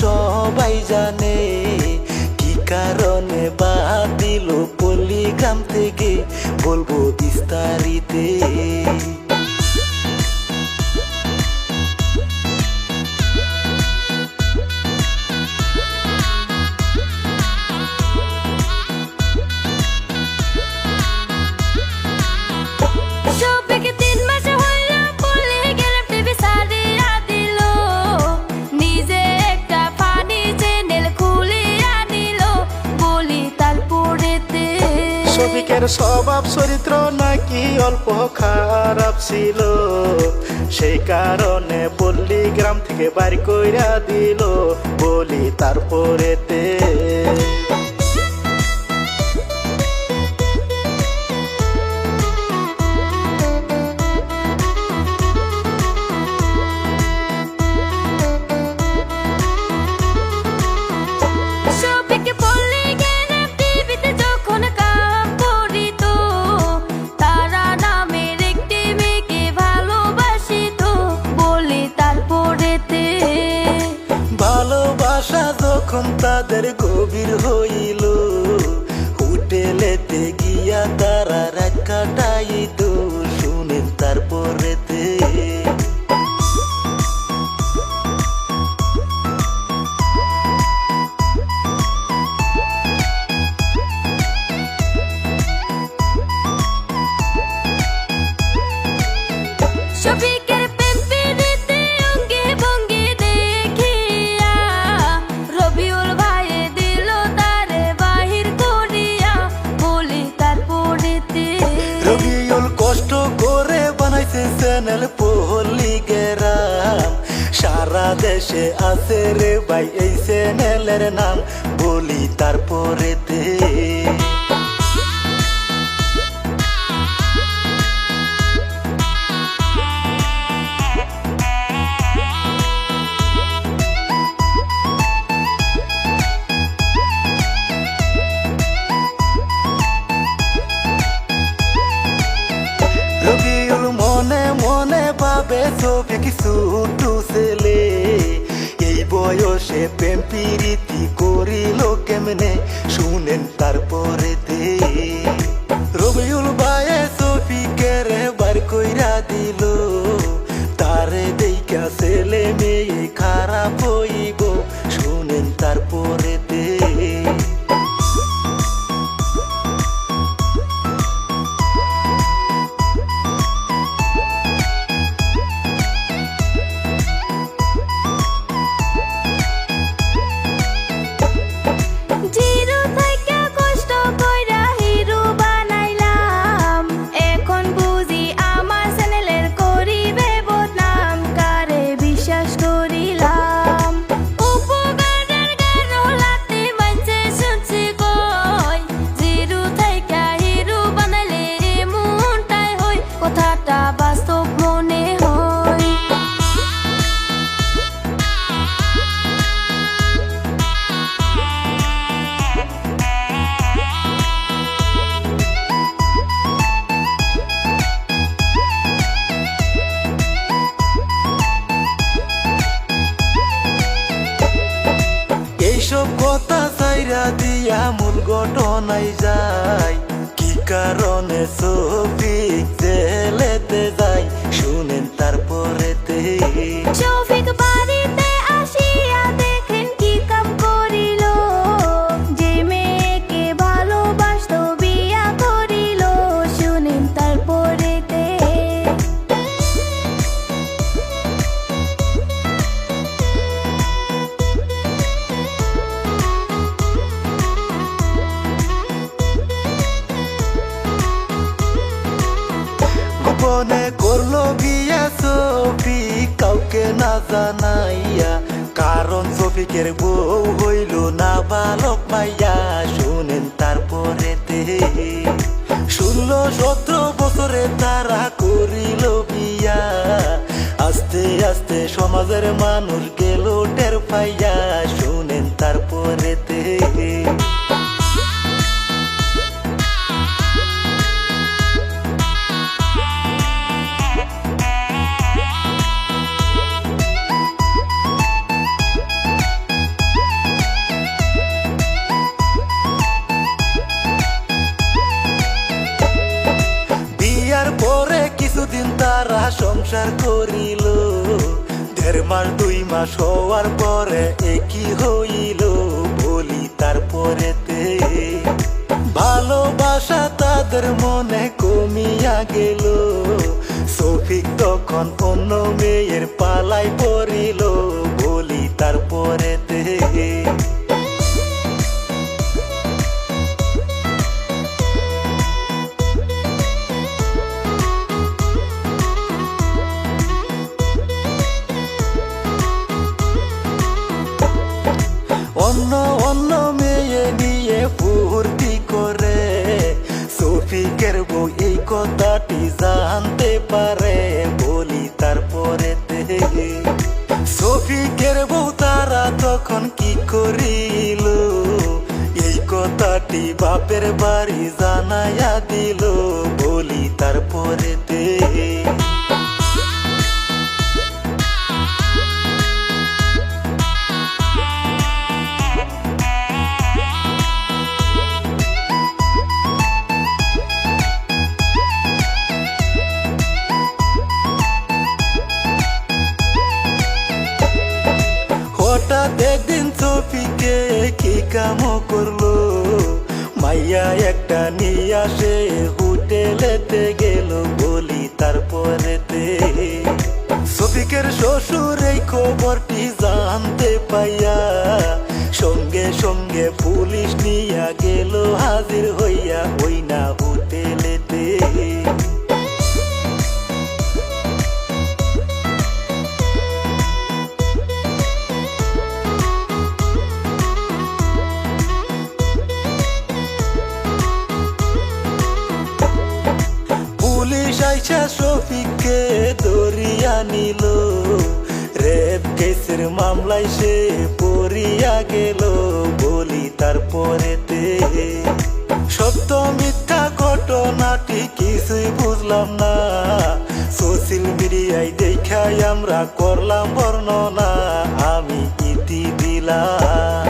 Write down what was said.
সবাই জানে কি কারণে বা দিল পল্লিগ্রাম থেকে? বলব বিস্তারিতে। শফিকের স্বভাব, চরিত্র নাকি অল্প খারাপ ছিল। সেই কারণে পল্লী গ্রাম থেকে বাড়ি কইরা দিল। বলি তারপরেতে ভালোবাসা যখন তাদের গভীর হইল দেশে আছে রে ভাই, এই চ্যানেলের নাম বলি তারপরেতে রবিউল মনে মনে ভাবে ছবি কিছু বয়সে প্রেম পিরিতি করিল কেমনে? শুনেন তারপরেতে রবিউল বায়ে কেড়ে বার কইরা দিল, তারে দেখা ছেলে মেয়ে খারাপ হইব। শুনেন তারপরেতে এইসব কথা চাইরা দিয়া মূল ঘটনায় যায় কি কারণে সফিক জেলেতে যায় জানাইয়া কারণ সফিকের বউ হইল না বালক পাইয়া শুনেন তারপরে ষোলো সতেরো বছরে তারা করিল বিয়া। আস্তে আস্তে সমাজের মানুষ গেল টের পাইয়া, শুনেন তারপরেতে করিল। দেড় মাস দুই মাস হওয়ার পরে একই হইল বলি তারপরেতে। ভালোবাসা তাদের মনে কমিয়া গেল। সফিক তখন অন্য মেয়ের পালাই পড়িল বলি তারপরেতে। অন্য অন্য মেয়ে নিয়ে ফুর্তি করে। সফিকের বউ এই কথাটি জানতে পারে, বলি তারপরে সফিকের বউ তারা তখন কি করিল? এই কথাটি বাপের বাড়ি জানাইয়া দিল, বলি তারপরে হঠাৎ কাম করল। মাইয়া একটা নিয়ে আসে, হোটেলেতে গেল বলি তারপরেতে। সফিকের শ্বশুর এই খবরটি জানতে পাইয়া সঙ্গে সঙ্গে পুলিশ নিয়া গেল, হাজির হইয়া ওই না নিল। রেপ কেসের মামলায় সে পড়িয়া গেল বলি তারপরেতে। সত্য মিথ্যা ঘটনাটি কিছুই বুঝলাম না। সোশ্যাল মিডিয়ায় দেখাই আমরা করলাম বর্ণনা। আমি ইতি দিলাম।